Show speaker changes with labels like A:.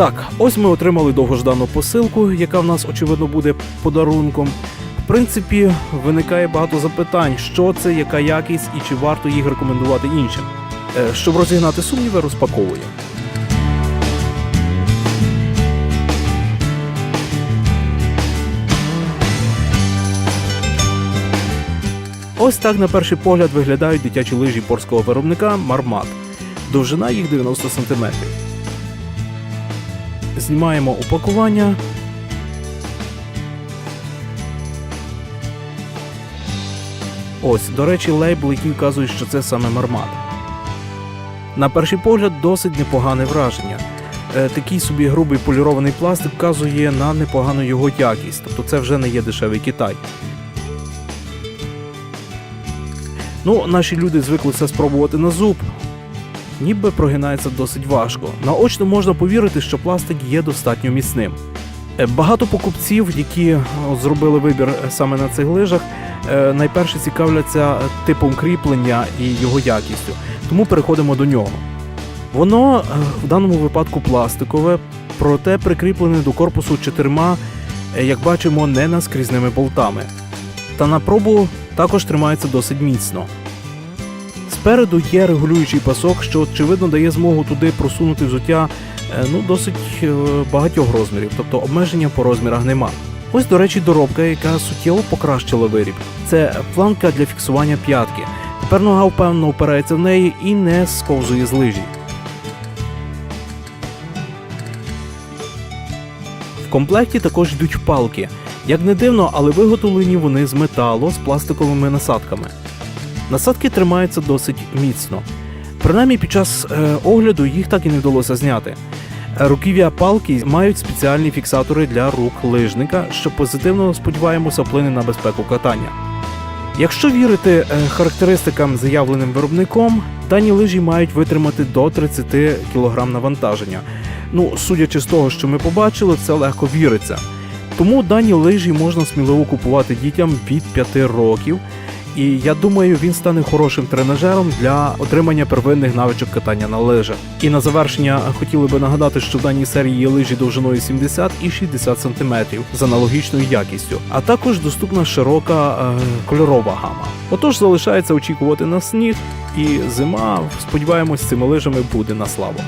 A: Так, ось ми отримали довгождану посилку, яка в нас очевидно буде подарунком. В принципі, виникає багато запитань, що це, яка якість і чи варто їх рекомендувати іншим. Е, Щоб розігнати сумніви, розпаковуємо. Ось так на перший погляд виглядають дитячі лижі польського виробника Мармат. Довжина їх 90 см. Знімаємо упакування. Ось, до речі, лейбл, який вказує, що це саме Мармат. На перший погляд досить непогане враження. Е, Такий собі грубий полірований пластик вказує на непогану його якість, тобто це вже не є дешевий Китай. Ну, наші люди звикли це спробувати на зуб. Ніби прогинається досить важко. Наочно можна повірити, що пластик є достатньо міцним. Е, Багато покупців, які е, зробили вибір е, саме на цих лижах, найперше цікавляться типом кріплення і його якістю. Тому переходимо до нього. Воно в даному випадку пластикове, проте прикріплене до корпусу чотирма, як бачимо, не наскрізними болтами. Та на пробу також тримається досить міцно. Спереду є регулюючий пасок, що очевидно дає змогу туди просунути взуття е, ну, досить е, багатьох розмірів, тобто обмеження по розмірах нема. Ось, до речі, доробка, яка суттєво покращила виріб. Це планка для фіксування п'ятки. Тепер нога впевнено опирається в неї і не сковзує з лижі. В комплекті також йдуть палки. Як не дивно, але виготовлені вони з металу з пластиковими насадками. Насадки тримаються досить міцно. Принаймні під час е, огляду їх так і не вдалося зняти. Руків'я палки мають спеціальні фіксатори для рук лижника, що позитивно сподіваємося вплине на безпеку катання. Якщо вірити е, характеристикам, заявленим виробником, дані лижі мають витримати до 30 кг навантаження. Ну, судячи з того, що ми побачили, це легко віриться. Тому дані лижі можна сміливо купувати дітям від 5 років. І я думаю, він стане хорошим тренажером для отримання первинних навичок катання на лижах. І на завершення хотіли би нагадати, що в даній серії є лижі довжиною 70 і 60 см з аналогічною якістю, а також доступна широка е, кольорова гама. Отож залишається очікувати на сніг, і зима, сподіваємось, цими лижами буде на славу.